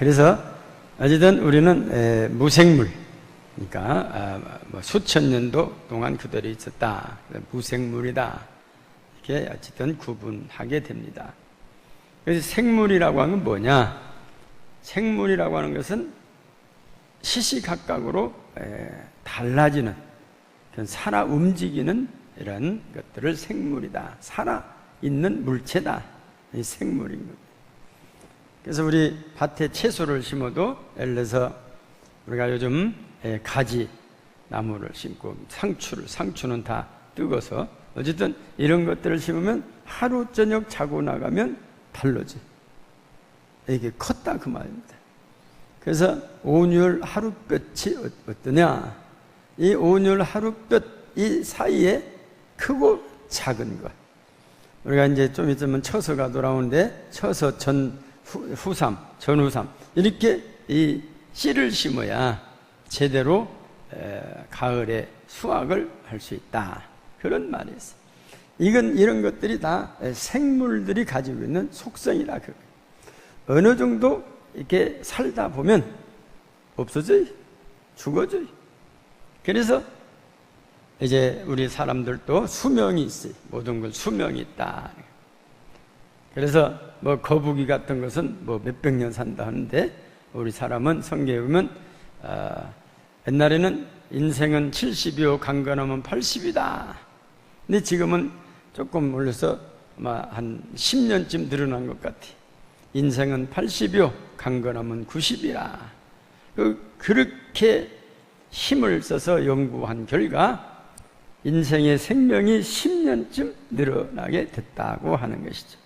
그래서 어쨌든 우리는 에, 무생물, 그러니까 아, 뭐 수천 년도 동안 그대로 있었다. 무생물이다. 이렇게 어쨌든 구분하게 됩니다. 그래서 생물이라고 하는 건 뭐냐? 생물이라고 하는 것은 시시각각으로 에, 달라지는 살아 움직이는 이런 것들을 생물이다. 살아 있는 물체다. 이 생물인 겁니다. 그래서 우리 밭에 채소를 심어도 예를 들어서 우리가 요즘 에, 가지 나무를 심고 상추를 상추는 다 뜨거서 어쨌든 이런 것들을 심으면 하루 저녁 자고 나가면 달러지. 이게 컸다 그 말입니다. 그래서 온율 하루볕이 어- 어떠냐? 이 온율 하루볕 이 사이에 크고 작은 것. 우리가 이제 좀 있으면 처서가 돌아오는데 처서 전 후, 후삼, 전후삼 이렇게 이 씨를 심어야 제대로 에, 가을에 수확을 할 수 있다. 그런 말이 있어요. 이건 이런 것들이 다 생물들이 가지고 있는 속성이다. 그 어느 정도 이렇게 살다 보면 없어져요. 죽어져요. 그래서 이제 우리 사람들도 수명이 있어요. 모든 건 수명이 있다. 그래서 뭐 거북이 같은 것은 뭐 몇백 년 산다 하는데 우리 사람은 성경에 보면 어, 옛날에는 인생은 70이요 강건하면 80이다. 근데 지금은 조금 올려서 아마 한 10년쯤 늘어난 것 같아. 인생은 80이요 강건하면 90이라. 그 그렇게 힘을 써서 연구한 결과 인생의 생명이 10년쯤 늘어나게 됐다고 하는 것이죠.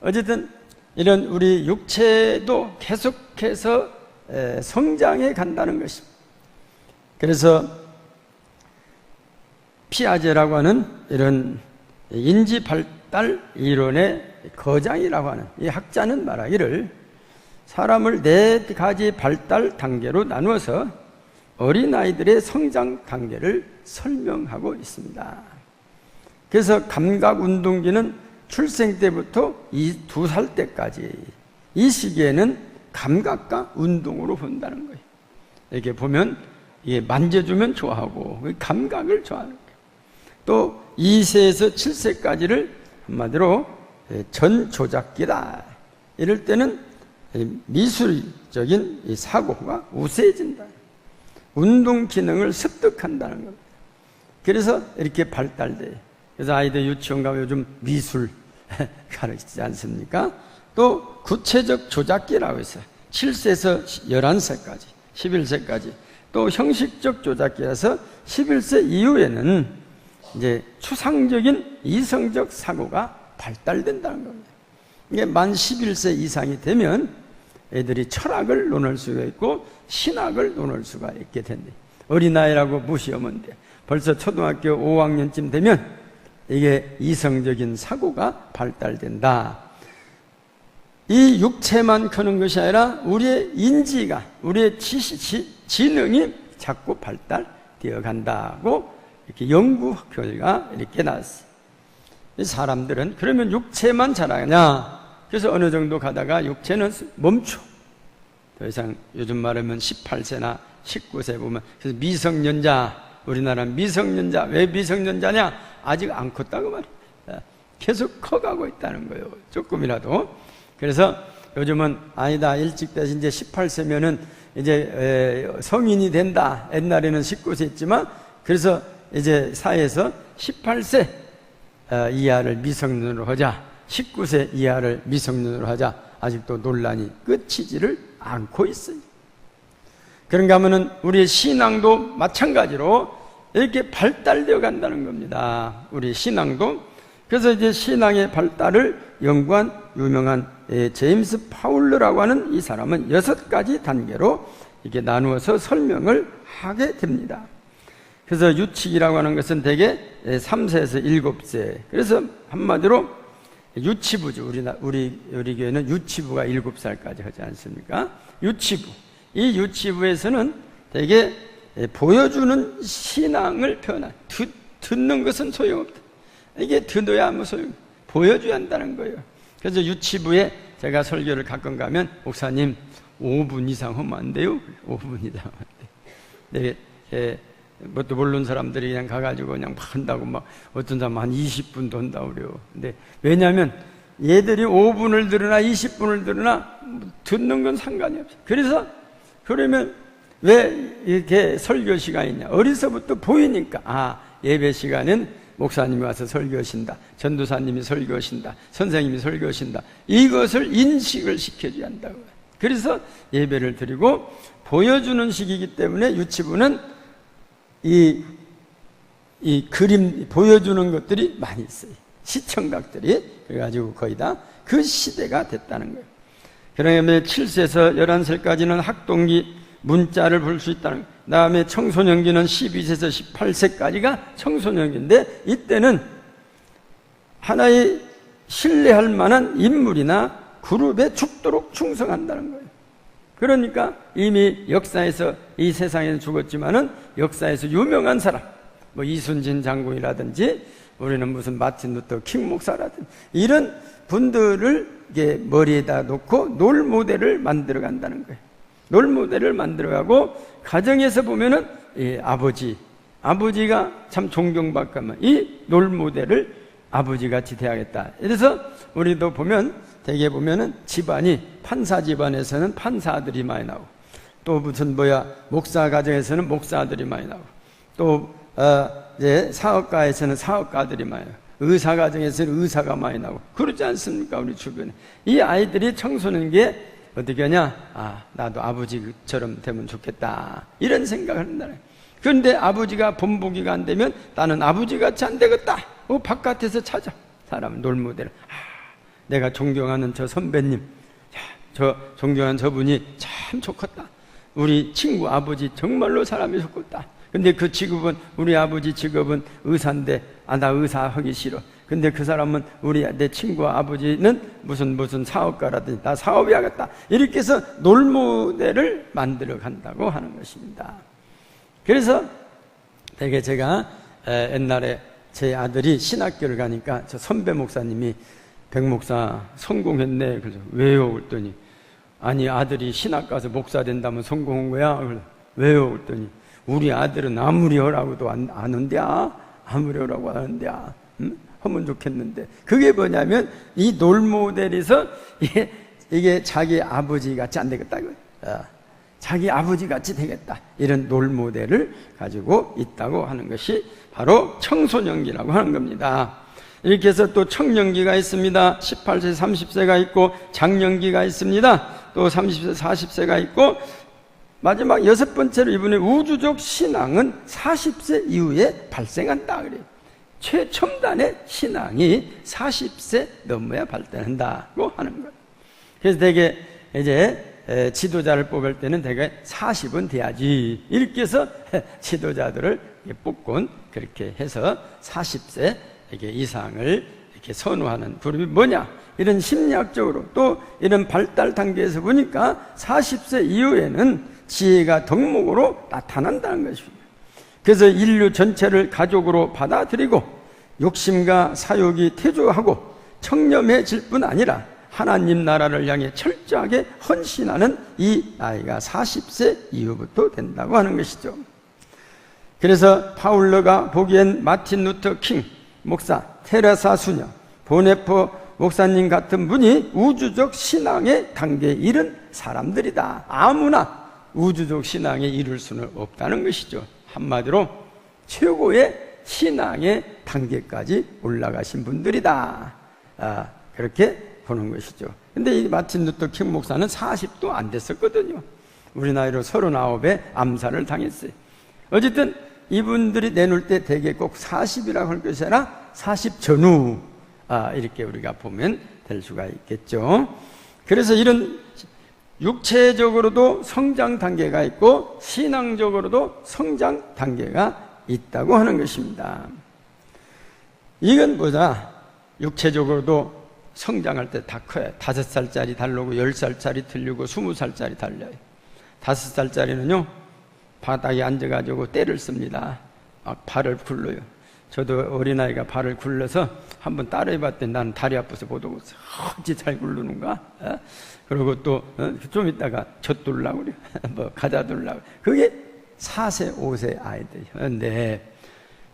어쨌든 이런 우리 육체도 계속해서 에, 성장해 간다는 것입니다. 그래서 피아제라고 하는 이런 인지 발달 이론의 거장이라고 하는 이 학자는 말하기를 사람을 네 가지 발달 단계로 나누어서 어린아이들의 성장 단계를 설명하고 있습니다. 그래서 감각 운동기는 출생 때부터 이 두 살 때까지 이 시기에는 감각과 운동으로 본다는 거예요. 이렇게 보면 이게 만져주면 좋아하고 그 감각을 좋아하는 거예요. 또 2세에서 7세까지를 한마디로 전 조작기다. 이럴 때는 미술적인 사고가 우세해진다. 운동 기능을 습득한다는 겁니다. 그래서 이렇게 발달돼요. 그래서 아이들 유치원 가면 요즘 미술 가르치지 않습니까? 또 구체적 조작기라고 있어요. 7세에서 11세까지, 11세까지. 또 형식적 조작기라서 11세 이후에는 이제 추상적인 이성적 사고가 발달된다는 겁니다. 이게 만 11세 이상이 되면 애들이 철학을 논할 수가 있고 신학을 논할 수가 있게 된대. 어린아이라고 무시하면 돼. 벌써 초등학교 5학년쯤 되면 이게 이성적인 사고가 발달된다. 이 육체만 크는 것이 아니라 우리의 인지가, 우리의 지시, 지, 지능이 자꾸 발달되어 간다고 이렇게 연구 결과 이렇게 나왔어요. 사람들은 그러면 육체만 자라냐? 그래서 어느 정도 가다가 육체는 멈춰. 더 이상 요즘 말하면 18세나 19세 보면 그래서 미성년자 우리나라 미성년자 왜 미성년자냐? 아직 안 컸다고 말이야. 계속 커가고 있다는 거예요. 조금이라도. 그래서 요즘은 아니다 일찍 대신 이제 18세면은 이제 성인이 된다. 옛날에는 19세 있지만 그래서 이제 사회에서 18세 이하를 미성년으로 하자. 19세 이하를 미성년으로 하자. 아직도 논란이 끝이지를 않고 있어요. 그런가 하면은 우리의 신앙도 마찬가지로 이렇게 발달되어 간다는 겁니다. 우리 신앙도. 그래서 이제 신앙의 발달을 연구한 유명한 제임스 파울러라고 하는 이 사람은 여섯 가지 단계로 이렇게 나누어서 설명을 하게 됩니다. 그래서 유치기라고 하는 것은 대개 3세에서 7세. 그래서 한마디로 유치부죠. 우리, 우리, 우리 교회는 유치부가 7살까지 하지 않습니까? 유치부. 이 유치부에서는 대개 보여주는 신앙을 표현한, 듣, 듣는 것은 소용없다. 이게 들어야 아무 소용, 보여줘야 한다는 거예요. 그래서 유치부에 제가 설교를 가끔 가면 목사님 5분 이상 하면 안 돼요? 5분 이상 하면 안 돼. 네, 예, 뭣도 모르는 사람들이 그냥 가가지고 그냥 막 한다고 막 어떤 사람 한 20분도 한다고 그래요. 근데 왜냐하면 얘들이 5분을 들으나 20분을 들으나 듣는 건 상관이 없어요. 그래서 그러면 왜 이렇게 설교 시간이냐? 어디서부터 보이니까 아 예배 시간은 목사님이 와서 설교하신다. 전도사님이 설교하신다. 선생님이 설교하신다. 이것을 인식을 시켜줘야 한다고. 그래서 예배를 드리고 보여주는 시기이기 때문에 유치부는 이, 이 그림 보여주는 것들이 많이 있어요. 시청각들이. 그래가지고 거의 다 그 시대가 됐다는 거예요. 그러면 7세에서 11살까지는 학동기 문자를 볼 수 있다는. 그 다음에 청소년기는 12세에서 18세까지가 청소년기인데 이때는 하나의 신뢰할 만한 인물이나 그룹에 죽도록 충성한다는 거예요. 그러니까 이미 역사에서 이 세상에는 죽었지만은 역사에서 유명한 사람, 뭐 이순진 장군이라든지 우리는 무슨 마틴 루터 킹 목사라든지 이런 분들을 이게 머리에다 놓고 놀 모델을 만들어 간다는 거예요. 놀 모델을 만들어 가고 가정에서 보면은 이 아버지, 아버지가 참 존경받가면 이놀 모델을 아버지 같이 돼야겠다. 그래서 우리도 보면 대개 보면은 집안이 판사 집안에서는 판사들이 많이 나오고 또 무슨 뭐야 목사 가정에서는 목사들이 많이 나오고 또 어, 이제 사업가에서는 사업가들이 많이 나오고 의사 가정에서는 의사가 많이 나오고 그렇지 않습니까 우리 주변에 이 아이들이 청소년기에 어떻게 하냐? 아 나도 아버지처럼 되면 좋겠다. 이런 생각을 한다 그런데 아버지가 본보기가 안 되면 나는 아버지같이 안 되겠다. 어, 바깥에서 찾아. 사람 놀모델을 아, 내가 존경하는 저 선배님. 야, 저 존경하는 저분이 참 좋겠다. 우리 친구 아버지 정말로 사람이 좋겠다. 근데 그 직업은 우리 아버지 직업은 의사인데 아 나 의사 하기 싫어. 근데 그 사람은 우리 내 친구 아버지는 무슨 무슨 사업가라든지 나 사업해야겠다. 이렇게 해서 놀모델을 만들어 간다고 하는 것입니다. 그래서 되게 제가 옛날에 제 아들이 신학교를 가니까 저 선배 목사님이 백 목사 성공했네. 그래서 왜요? 그랬더니 아니 아들이 신학 가서 목사 된다면 성공한 거야. 왜요? 그랬더니 우리 아들은 아무리 하라고도 안, 하는데야 아무리 하라고 하는데야 아. 응? 하면 좋겠는데. 그게 뭐냐면 이 놀 모델에서 이게, 이게 자기 아버지 같이 안 되겠다 어, 자기 아버지 같이 되겠다. 이런 놀 모델을 가지고 있다고 하는 것이 바로 청소년기라고 하는 겁니다. 이렇게 해서 또 청년기가 있습니다. 18세 30세가 있고 장년기가 있습니다. 또 30세 40세가 있고 마지막 여섯 번째로 이분의 우주적 신앙은 40세 이후에 발생한다 그래요. 최첨단의 신앙이 40세 넘어야 발달한다고 하는 거예요. 그래서 되게 이제 지도자를 뽑을 때는 되게 40은 돼야지. 이렇게 해서 지도자들을 뽑곤 그렇게 해서 40세 이상을 이렇게 선호하는 그룹이 뭐냐? 이런 심리학적으로 또 이런 발달 단계에서 보니까 40세 이후에는 지혜가 덕목으로 나타난다는 것입니다. 그래서 인류 전체를 가족으로 받아들이고 욕심과 사욕이 태조하고 청렴해질 뿐 아니라 하나님 나라를 향해 철저하게 헌신하는 이 나이가 40세 이후부터 된다고 하는 것이죠. 그래서 파울러가 보기엔 마틴 루터 킹 목사, 테레사 수녀, 보네포 목사님 같은 분이 우주적 신앙의 단계에 이른 사람들이다. 아무나 우주적 신앙에 이룰 수는 없다는 것이죠. 한마디로 최고의 신앙의 단계까지 올라가신 분들이다. 아, 그렇게 보는 것이죠. 근데 이 마틴 루터 킹 목사는 40도 안 됐었거든요. 우리 나이로 39에 암살을 당했어요. 어쨌든 이분들이 내놓을 때 대개 꼭 40이라고 할 것이 아니라 40 전후, 아, 이렇게 우리가 보면 될 수가 있겠죠. 그래서 이런 육체적으로도 성장 단계가 있고 신앙적으로도 성장 단계가 있다고 하는 것입니다. 이건 뭐다? 육체적으로도 성장할 때 다 커요. 다섯 살짜리 달르고 열 살짜리 들리고 스무 살짜리 달려요. 다섯 살짜리는요 바닥에 앉아가지고 때를 씁니다. 막 발을 굴러요. 저도 어린아이가 발을 굴려서 한번 따라해봤더니 나는 다리 아파서 못 오고 어찌 잘 굴르는가? 어? 그리고 또 좀 있다가 젖둘라고 그래. 뭐 가자 둘라고. 그게 4세, 5세 아이들이었는데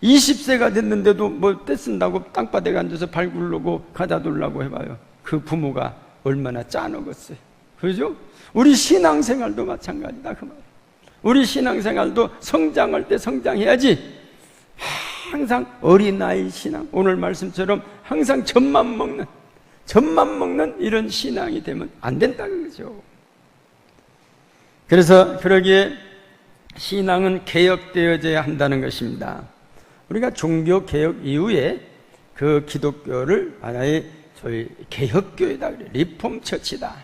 20세가 됐는데도 뭐 떼쓴다고 땅바닥에 앉아서 발 굴르고 가자 둘라고 해봐요. 그 부모가 얼마나 짜놓겠어요. 그죠? 우리 신앙생활도 마찬가지다 그 말. 우리 신앙생활도 성장할 때 성장해야지. 항상 어린아이 신앙, 오늘 말씀처럼 항상 젖만 먹는, 젖만 먹는 이런 신앙이 되면 안 된다는 거죠. 그래서 그러기에 신앙은 개혁되어져야 한다는 것입니다. 우리가 종교 개혁 이후에 그 기독교를 하나의 저희 개혁교회다 리폼 처치다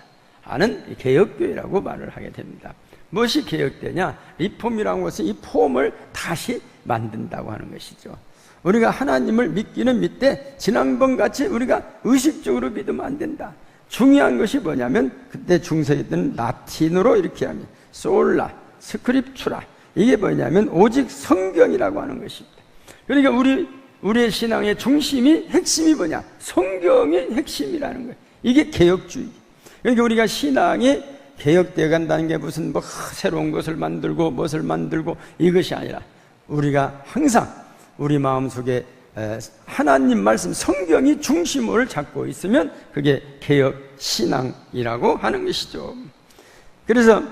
하는 개혁교회라고 말을 하게 됩니다. 무엇이 개혁되냐? 리폼이라는 것은 이 폼을 다시 만든다고 하는 것이죠. 우리가 하나님을 믿기는 믿되 지난번 같이 우리가 의식적으로 믿으면 안 된다. 중요한 것이 뭐냐면 그때 중세기 때는 라틴어로 이렇게 하면 솔라, 스크립추라 이게 뭐냐면 오직 성경이라고 하는 것입니다. 그러니까 우리 우리의 신앙의 중심이 핵심이 뭐냐? 성경의 핵심이라는 거예요. 이게 개혁주의. 그러니까 우리가 신앙이 개혁되어 간다는 게 무슨 뭐 새로운 것을 만들고 무엇을 만들고 이것이 아니라 우리가 항상 우리 마음속에 하나님 말씀 성경이 중심을 잡고 있으면 그게 개혁 신앙이라고 하는 것이죠. 그래서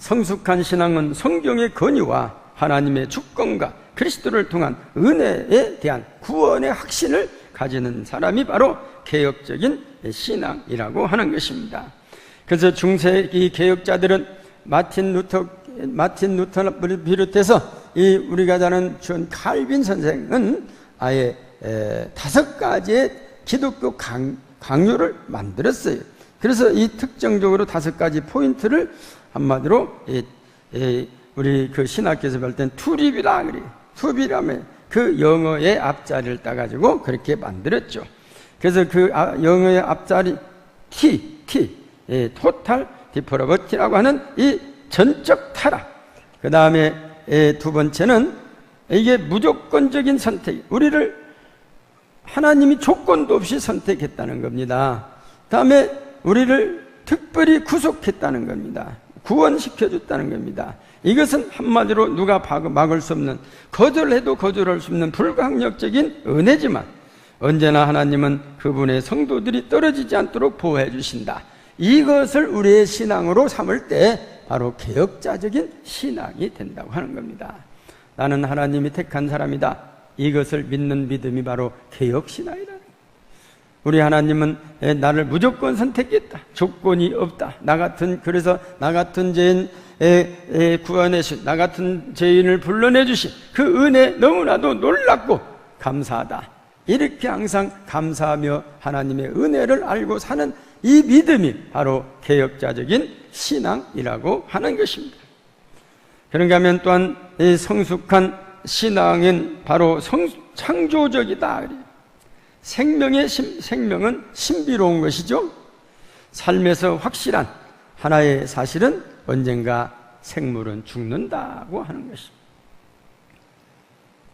성숙한 신앙은 성경의 권위와 하나님의 주권과 그리스도를 통한 은혜에 대한 구원의 확신을 가지는 사람이 바로 개혁적인 신앙이라고 하는 것입니다. 그래서 중세기 개혁자들은 마틴 루터 마틴 루터를 비롯해서 이 우리가 아는 존 칼빈 선생은 아예 에, 다섯 가지의 기독교 강, 강요를 만들었어요. 그래서 이 특정적으로 다섯 가지 포인트를 한마디로 이, 이 우리 그 신학교에서 볼땐 투립이라 그래. 투비라면 그 영어의 앞자리를 따가지고 그렇게 만들었죠. 그래서 그 아, 영어의 앞자리 T, T, 예, 토탈 디프로버티라고 하는 이 전적 타락. 그 다음에 두 번째는 이게 무조건적인 선택. 우리를 하나님이 조건도 없이 선택했다는 겁니다. 다음에 우리를 특별히 구속했다는 겁니다. 구원시켜줬다는 겁니다. 이것은 한마디로 누가 막을 수 없는, 거절해도 거절할 수 없는 불강력적인 은혜지만 언제나 하나님은 그분의 성도들이 떨어지지 않도록 보호해 주신다. 이것을 우리의 신앙으로 삼을 때 바로 개혁자적인 신앙이 된다고 하는 겁니다. 나는 하나님이 택한 사람이다. 이것을 믿는 믿음이 바로 개혁신앙이라는 우리 하나님은 나를 무조건 선택했다. 조건이 없다. 나 같은 그래서 나 같은 죄인 구원해 주신 나 같은 죄인을 불러내 주신 그 은혜 너무나도 놀랍고 감사하다. 이렇게 항상 감사하며 하나님의 은혜를 알고 사는 이 믿음이 바로 개혁자적인 신앙이라고 하는 것입니다. 그런가 하면 또한 이 성숙한 신앙은 바로 성, 창조적이다. 생명의 신, 생명은 신비로운 것이죠. 삶에서 확실한 하나의 사실은 언젠가 생물은 죽는다고 하는 것입니다.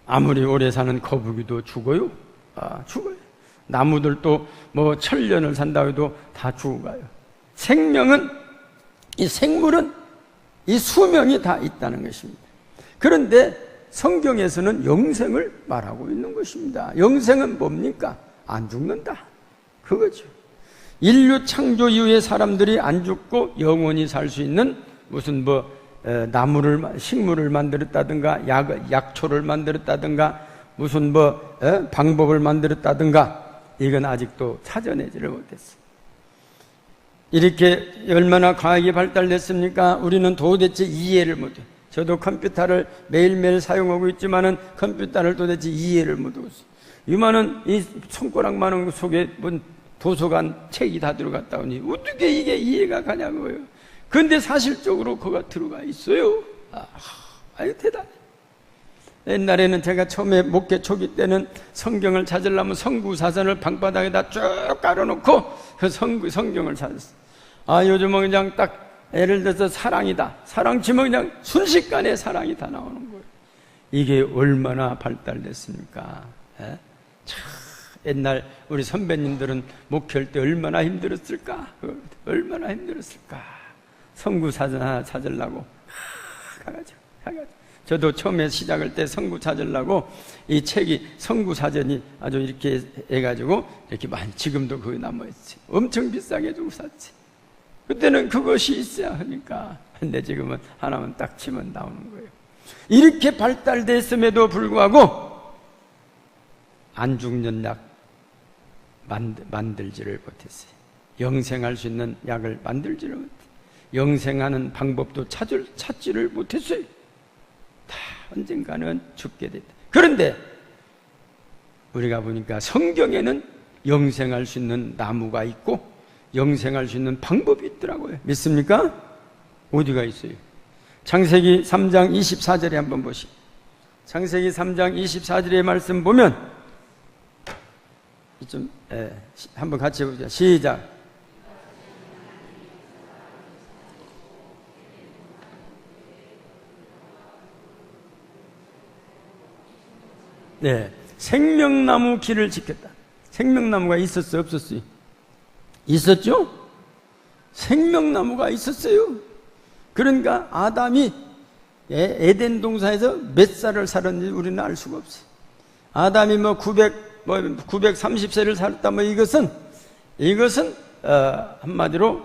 아무리 오래 사는 거북이도 죽어요. 아, 죽어요. 나무들도 뭐 천년을 산다고 해도 다 죽어가요. 생명은, 이 생물은 이 수명이 다 있다는 것입니다. 그런데 성경에서는 영생을 말하고 있는 것입니다. 영생은 뭡니까? 안 죽는다. 그거죠. 인류 창조 이후에 사람들이 안 죽고 영원히 살 수 있는 무슨 뭐 나무를 식물을 만들었다든가 약 약초를 만들었다든가 무슨 뭐 에? 방법을 만들었다든가 이건 아직도 찾아내지를 못했어요. 이렇게 얼마나 과학이 발달됐습니까? 우리는 도대체 이해를 못해. 저도 컴퓨터를 매일매일 사용하고 있지만은 컴퓨터를 도대체 이해를 못하고 있어요. 이만한 이 손가락만한 속에 뭔 도서관 책이 다 들어갔다 오니 어떻게 이게 이해가 가냐고요. 근데 사실적으로 그가 들어가 있어요. 아, 아유 대단해. 옛날에는 제가 처음에 목회 초기 때는 성경을 찾으려면 성구사전을 방바닥에다 쭉 깔아놓고 그 성, 성경을 찾았어. 아, 요즘은 그냥 딱 예를 들어서 사랑이다. 사랑 치면 그냥 순식간에 사랑이 다 나오는 거예요. 이게 얼마나 발달됐습니까? 예? 참 옛날 우리 선배님들은 목회할 때 얼마나 힘들었을까? 그 얼마나 힘들었을까? 성구 사전 하나 찾으려고 하, 가가지고 가가지고 저도 처음에 시작할 때 성구 찾으려고 이 책이 성구 사전이 아주 이렇게 해가지고 이렇게 많이 지금도 거기 남아있지 엄청 비싸게 주고 샀지 그때는 그것이 있어야 하니까 근데 지금은 하나만 딱 치면 나오는 거예요 이렇게 발달됐음에도 불구하고 안 죽는 약 만들, 지를 못했어요. 영생할 수 있는 약을 만들지를 못해. 영생하는 방법도 찾을, 찾지를 못했어요. 다 언젠가는 죽게 됐다. 그런데 우리가 보니까 성경에는 영생할 수 있는 나무가 있고 영생할 수 있는 방법이 있더라고요. 믿습니까? 어디가 있어요? 창세기 3장 24절에 한번 보시. 창세기 3장 24절의 말씀 보면 좀 예, 한번 같이 해보자. 시작. 네, 생명나무 길을 지켰다. 생명나무가 있었어요, 없었어요? 있었죠? 생명나무가 있었어요. 그러니까 아담이 에덴 동산에서 몇 살을 살았는지 우리는 알 수가 없어요. 아담이 뭐 900, 뭐 930세를 살았다 뭐 이것은 이것은 어, 한마디로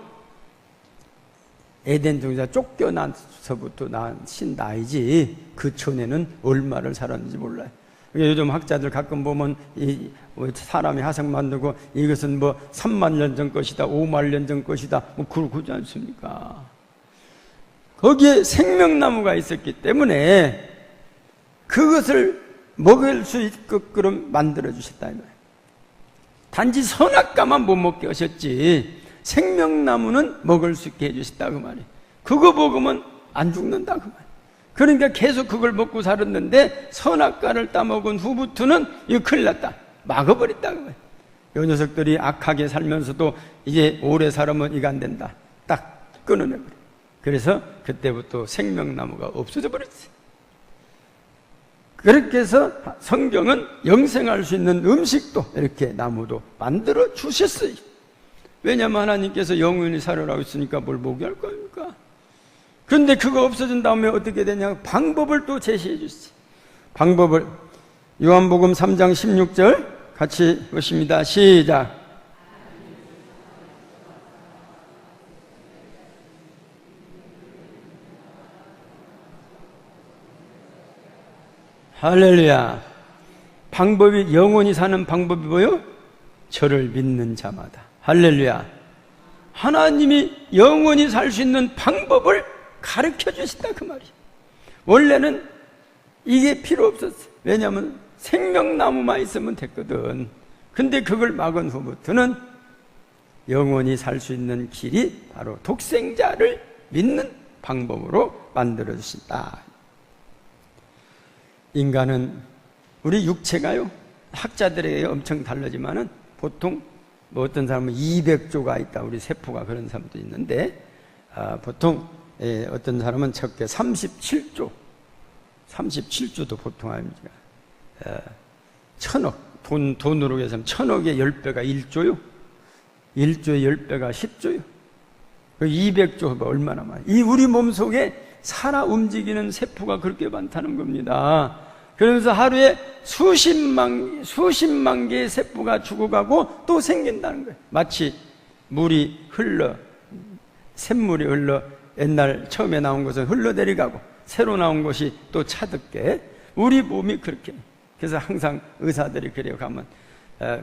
에덴 동자 쫓겨나서부터 나신 나이지 그 전에는 얼마를 살았는지 몰라요. 요즘 학자들 가끔 보면 이뭐 사람이 화성 만들고 이것은 뭐 3만 년 전 것이다, 5만 년 전 것이다, 뭐 그러지 않습니까? 거기에 생명나무가 있었기 때문에 그것을 먹을 수 있게끔 만들어 주셨다. 단지 선악과만 못 먹게 하셨지 생명나무는 먹을 수 있게 해주셨다 그 말이에요. 그거 먹으면 안 죽는다 그 말이에요. 그러니까 계속 그걸 먹고 살았는데 선악과를 따먹은 후부터는 이거 큰일 났다. 막아버렸다. 요 녀석들이 악하게 살면서도 이제 오래 살으면 이거 안 된다. 딱 끊어내버려. 그래서 그때부터 생명나무가 없어져 버렸지. 그렇게 해서 성경은 영생할 수 있는 음식도 이렇게 나무도 만들어 주셨어요. 왜냐하면 하나님께서 영원히 살으라고 했으니까 뭘 먹게 할 겁니까? 그런데 그거 없어진 다음에 어떻게 되냐? 방법을 또 제시해 주시죠. 방법을 요한복음 3장 16절 같이 보십니다. 시작. 할렐루야. 방법이 영원히 사는 방법이 뭐요? 저를 믿는 자마다. 할렐루야. 하나님이 영원히 살 수 있는 방법을 가르쳐 주신다 그 말이에요. 원래는 이게 필요 없었어. 왜냐하면 생명나무만 있으면 됐거든. 근데 그걸 막은 후부터는 영원히 살 수 있는 길이 바로 독생자를 믿는 방법으로 만들어 주신다. 인간은 우리 육체가요 학자들에게 엄청 다르지만은 보통 뭐 어떤 사람은 200조가 있다 우리 세포가 그런 사람도 있는데 아, 보통 예, 어떤 사람은 적게 37조 37조도 보통 아닙니까 어, 천억 돈, 돈으로 해서 천억의 10배가 1조요 1조의 10배가 10조요 그 200조 얼마나 많이 이 우리 몸 속에 살아 움직이는 세포가 그렇게 많다는 겁니다. 그러면서 하루에 수십만, 수십만 개의 세포가 죽어가고 또 생긴다는 거예요. 마치 물이 흘러, 샘물이 흘러 옛날 처음에 나온 것은 흘러내려가고 새로 나온 것이 또 차득게 우리 몸이 그렇게. 그래서 항상 의사들이 그래요. 가면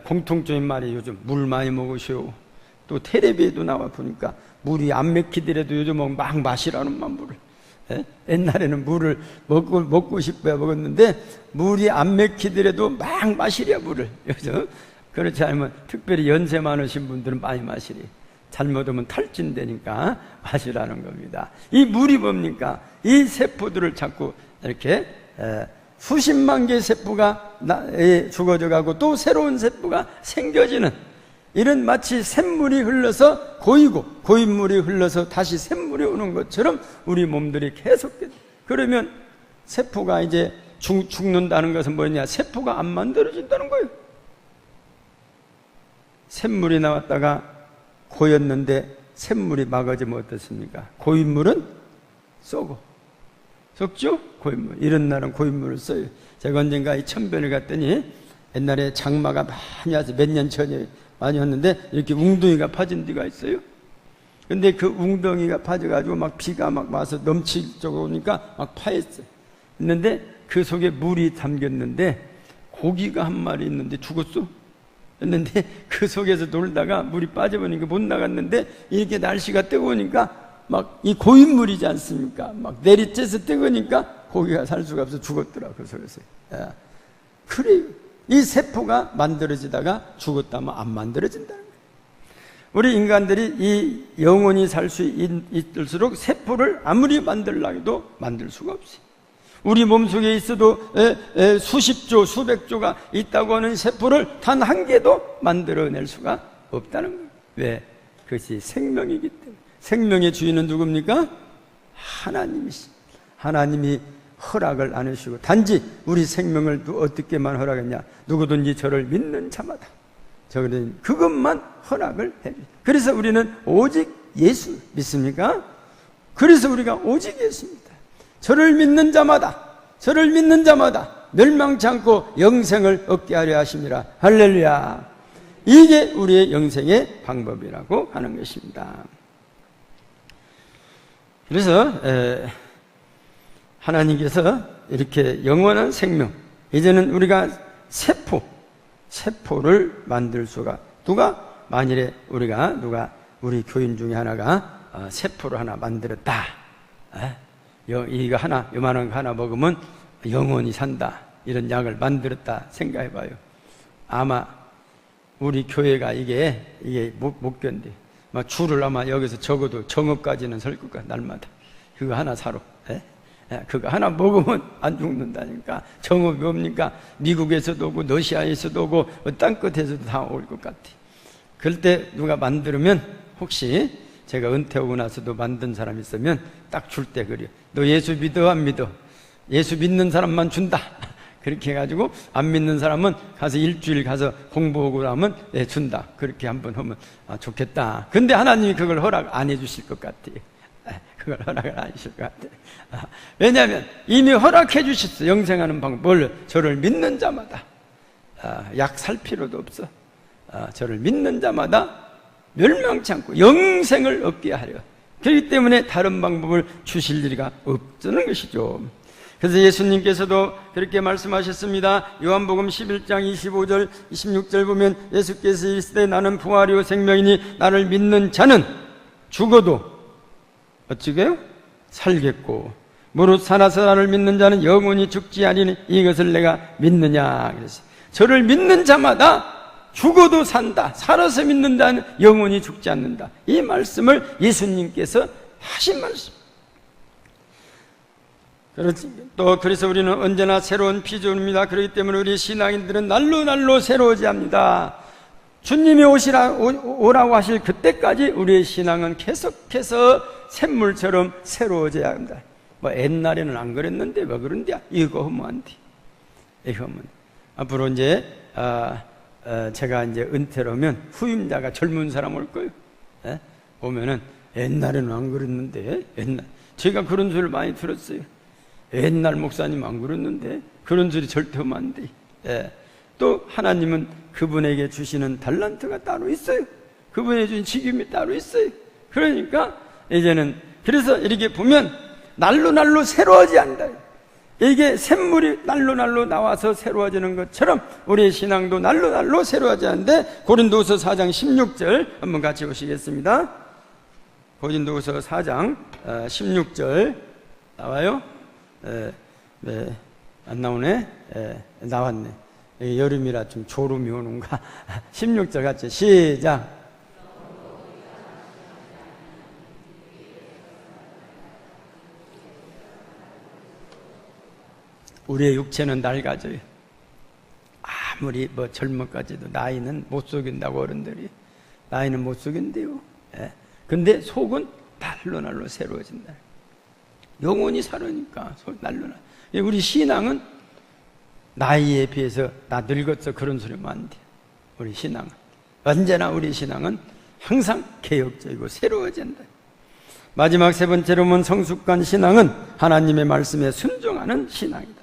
공통적인 말이 요즘 물 많이 먹으시오. 또 테레비에도 나와 보니까 물이 안 맥히더라도 요즘은 막 마시라는 만 물을. 예? 옛날에는 물을 먹고, 먹고 싶어야 먹었는데 물이 안 맥히더라도 막 마시랴 물을. 요즘 그렇지 않으면 특별히 연세 많으신 분들은 많이 마시리 잘못하면 탈진되니까 마시라는 겁니다 이 물이 뭡니까? 이 세포들을 자꾸 이렇게 수십만 개의 세포가 죽어져 가고 또 새로운 세포가 생겨지는 이런 마치 샘물이 흘러서 고이고 고인물이 흘러서 다시 샘물이 오는 것처럼 우리 몸들이 계속 그러면 세포가 이제 죽, 죽는다는 것은 뭐냐? 세포가 안 만들어진다는 거예요. 샘물이 나왔다가 고였는데 샘물이 막아지면 어떻습니까? 고인물은 쏘고. 썩죠? 고인물. 이런 날은 고인물을 써요. 제가 언젠가 이 천변을 갔더니 옛날에 장마가 많이 와서 몇 년 전에 많이 왔는데 이렇게 웅덩이가 파진 데가 있어요. 근데 그 웅덩이가 파져가지고 막 비가 막 와서 넘치고 오니까 막 파였어요. 있는데 그 속에 물이 담겼는데 고기가 한 마리 있는데 죽었어. 했는데 그 속에서 놀다가 물이 빠져버리니까 못 나갔는데 이렇게 날씨가 뜨거우니까 막 이 고인물이지 않습니까? 막 내리쬐서 뜨거우니까 고기가 살 수가 없어 죽었더라 그 속에서. 예. 그래 이 세포가 만들어지다가 죽었다면 안 만들어진다는 거예요. 우리 인간들이 이 영원히 살수 있을수록 세포를 아무리 만들려고 해도 만들 수가 없어요. 우리 몸속에 있어도 수십조, 수백조가 있다고 하는 세포를 단 한 개도 만들어낼 수가 없다는 거예요. 왜? 그것이 생명이기 때문에. 생명의 주인은 누굽니까? 하나님이시. 하나님이 허락을 안 해주시고 단지 우리 생명을 어떻게만 허락했냐? 누구든지 저를 믿는 자마다 저는 그것만 허락을 해. 그래서 우리는 오직 예수 믿습니까? 그래서 우리가 오직 예수입니다. 저를 믿는 자마다 저를 믿는 자마다 멸망치 않고 영생을 얻게 하려 하십니다. 할렐루야. 이게 우리의 영생의 방법이라고 하는 것입니다. 그래서 하나님께서 이렇게 영원한 생명, 이제는 우리가 세포, 세포를 만들 수가 누가 만일에 우리가 누가 우리 교인 중에 하나가 어, 세포를 하나 만들었다. 이거 하나 요만한 거 하나 먹으면 영원히 산다. 이런 약을 만들었다 생각해 봐요. 아마 우리 교회가 이게 이게 못, 못 견디. 막 줄을 아마 여기서 적어도 정업까지는 설 것같 날마다 그거 하나 사러. 에? 예, 그거 하나 먹으면 안 죽는다니까. 정업이 뭡니까? 미국에서도 오고, 러시아에서도 오고, 땅 끝에서도 다 올 것 같아. 그럴 때 누가 만들면 혹시 제가 은퇴하고 나서도 만든 사람 있으면 딱 줄 때 그래요. 너 예수 믿어, 안 믿어? 예수 믿는 사람만 준다. 그렇게 해가지고 안 믿는 사람은 가서 일주일 가서 공부하고 나면 예, 준다. 그렇게 한번 하면 아, 좋겠다. 근데 하나님이 그걸 허락 안 해주실 것 같아요. 그걸 허락을 안 하실 것 같아요. 아, 왜냐하면 이미 허락해 주셨어. 영생하는 방법을 저를 믿는 자마다 아, 약 살 필요도 없어. 아, 저를 믿는 자마다 멸망치 않고 영생을 얻게 하려. 그렇기 때문에 다른 방법을 주실 리가 없다는 것이죠. 그래서 예수님께서도 그렇게 말씀하셨습니다. 요한복음 11장 25절, 26절 보면 예수께서 이르시되 나는 부활이요 생명이니 나를 믿는 자는 죽어도 어찌게요? 살겠고 무릇 살아서 나를 믿는 자는 영원히 죽지 아니니 이것을 내가 믿느냐 그래서 저를 믿는 자마다 죽어도 산다 살아서 믿는 자는 영원히 죽지 않는다. 이 말씀을 예수님께서 하신 말씀. 또 그래서 우리는 언제나 새로운 피조입니다. 그렇기 때문에 우리 신앙인들은 날로 날로 새로워지 합니다. 주님이 오시라, 오라고 하실 그때까지 우리의 신앙은 계속해서 샘물처럼 새로워져야 합니다. 뭐 옛날에는 안 그랬는데 왜 그런데? 이거 돼. 이거 하면 앞으로 이제 아, 아, 제가 이제 은퇴를 하면 후임자가 젊은 사람 올 거예요. 에? 예? 오면은 옛날에는 안 그랬는데 옛날 제가 그런 소리를 많이 들었어요. 옛날 목사님 안 그랬는데 그런 소리 절대 하면 안 돼. 예. 또 하나님은 그분에게 주시는 달란트가 따로 있어요. 그분에게 주신 직임이 따로 있어요. 그러니까 이제는 그래서 이렇게 보면 날로 날로 새로워지 않다. 이게 샘물이 날로 날로 나와서 새로워지는 것처럼 우리의 신앙도 날로 날로 새로워지 않는데 고린도후서 4장 16절 한번 같이 보시겠습니다. 고린도후서 4장 16절 어, 나와요? 네, 네, 안 나오네? 네, 나왔네. 여름이라 좀 졸음이 오는가? 16절 같이 시작. 우리의 육체는 낡아져요. 아무리 뭐 젊어까지도 나이는 못 속인다고 어른들이 나이는 못 속인대요. 예. 근데 속은 날로 날로 새로워진다. 영원히 살으니까 날로 날. 우리 신앙은 나이에 비해서 나 늙었어 그런 소리 하면 안 돼. 우리 신앙은 언제나 우리 신앙은 항상 개혁적이고 새로워진다. 마지막 세 번째로는 성숙한 신앙은 하나님의 말씀에 순종하는 신앙이다.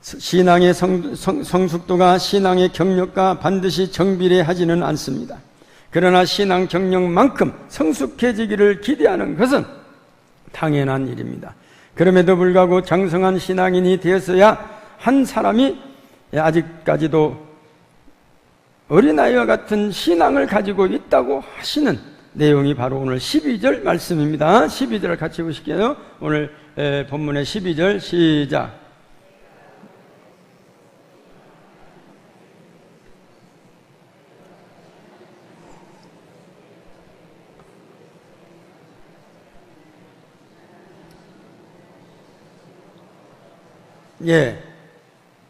신앙의 성, 성, 성숙도가 신앙의 경력과 반드시 정비례하지는 않습니다. 그러나 신앙 경력만큼 성숙해지기를 기대하는 것은 당연한 일입니다. 그럼에도 불구하고 장성한 신앙인이 되었어야 한 사람이 아직까지도 어린아이와 같은 신앙을 가지고 있다고 하시는 내용이 바로 오늘 12절 말씀입니다. 12절 같이 보실게요. 오늘 본문의 12절 시작. 예.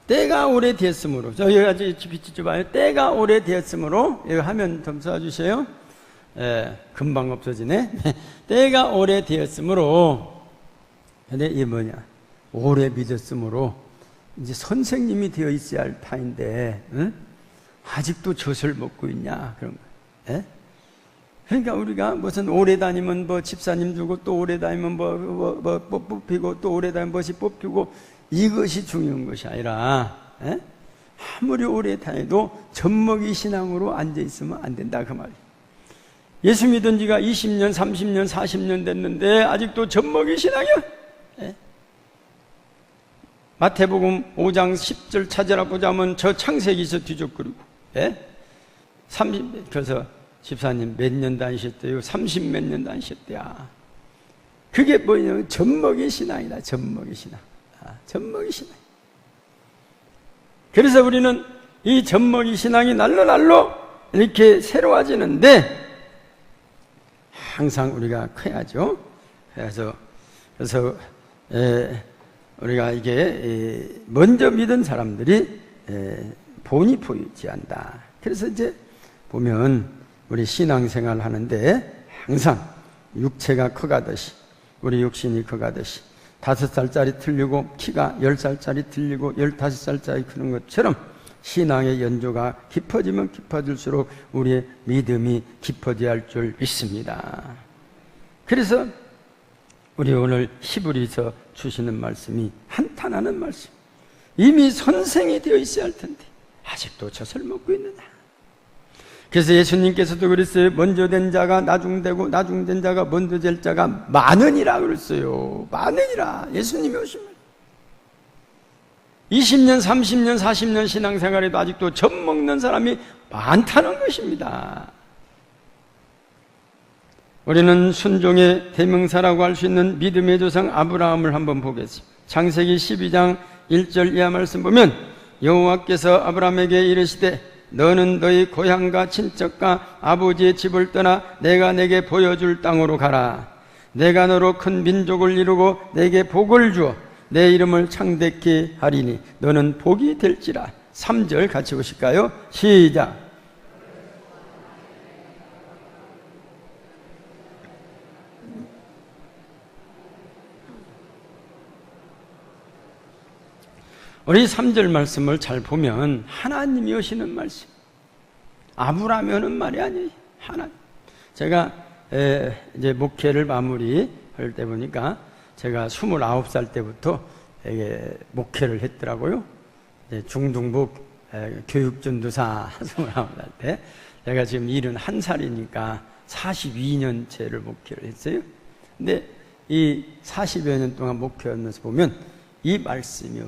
때가 오래되었으므로. 저 여기 아주 빛이 좁아요. 때가 오래되었으므로. 이거 하면 좀 써주세요. 예, 금방 없어지네. 때가 오래되었으므로. 근데 이게 뭐냐. 오래 믿었으므로. 이제 선생님이 되어 있어야 할 타인데, 응? 아직도 젖을 먹고 있냐. 그런 거. 예? 그러니까 우리가 무슨 오래 다니면 뭐 집사님 주고 또 오래 다니면 뭐, 뭐, 뭐, 뭐 뽑히고 또 오래 다니면 뭐이 뽑히고 이것이 중요한 것이 아니라 에? 아무리 오래 다녀도 젖먹이 신앙으로 앉아 있으면 안 된다 그 말이에요. 예수 믿은 지가 20년, 30년, 40년 됐는데 아직도 젖먹이 신앙이야. 에? 마태복음 5장 10절 찾아라 보자면 저 창세기에서 뒤적거리고 에? 30, 그래서 집사님 몇 년 다니셨대요? 30 몇 년 다니셨대야. 그게 뭐냐면 젖먹이 신앙이다. 젖먹이 신앙. 젖먹이 신앙. 그래서 우리는 이 젖먹이 신앙이 날로 날로 이렇게 새로워지는데 항상 우리가 커야죠. 그래서 그래서 에, 우리가 이게 에, 먼저 믿은 사람들이 에, 본이 보이지 않다. 그래서 이제 보면 우리 신앙생활 하는데 항상 육체가 커가듯이 우리 육신이 커가듯이 다섯 살짜리 틀리고 키가 열 살짜리 틀리고 열다섯 살짜리 크는 것처럼 신앙의 연조가 깊어지면 깊어질수록 우리의 믿음이 깊어져야 할 줄 믿습니다. 그래서 우리 오늘 히브리서 주시는 말씀이 한탄하는 말씀. 이미 선생이 되어 있어야 할 텐데 아직도 젖을 먹고 있느냐. 그래서 예수님께서도 그랬어요. 먼저 된 자가 나중되고 나중된 자가 먼저 될 자가 많으니라 그랬어요. 많으니라. 예수님이 오시면. 20년, 30년, 40년 신앙생활에도 아직도 젖 먹는 사람이 많다는 것입니다. 우리는 순종의 대명사라고 할 수 있는 믿음의 조상 아브라함을 한번 보겠습니다. 창세기 12장 1절 이하 말씀 보면 여호와께서 아브라함에게 이르시되 너는 너희 고향과 친척과 아버지의 집을 떠나 내가 내게 보여줄 땅으로 가라. 내가 너로 큰 민족을 이루고 내게 복을 주어 내 이름을 창대케 하리니 너는 복이 될지라. 3절 같이 보실까요? 시작. 우리 3절 말씀을 잘 보면 하나님이 오시는 말씀. 아브라함이 오는 말이 아니에요. 하나님. 제가 이제 목회를 마무리 할 때 보니까 제가 29살 때부터 목회를 했더라고요. 중등부 교육전도사 29살 때. 제가 지금 71살이니까 42년째를 목회를 했어요. 근데 이 40여 년 동안 목회하면서 보면 이 말씀이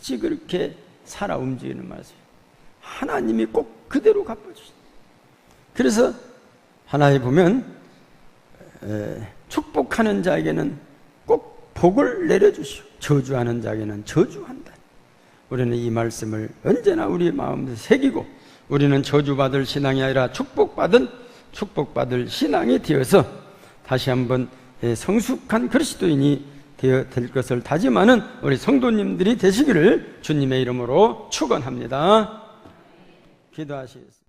어찌 그렇게 살아 움직이는 말씀이에요. 하나님이 꼭 그대로 갚아주신다. 그래서 하나에 보면 에, 축복하는 자에게는 꼭 복을 내려주시오. 저주하는 자에게는 저주한다. 우리는 이 말씀을 언제나 우리 마음에 새기고 우리는 저주받을 신앙이 아니라 축복받은 축복받을 신앙이 되어서 다시 한번 성숙한 그리스도인이 되어 될 것을 다짐하는 우리 성도님들이 되시기를 주님의 이름으로 축원합니다. 기도하시겠습니다.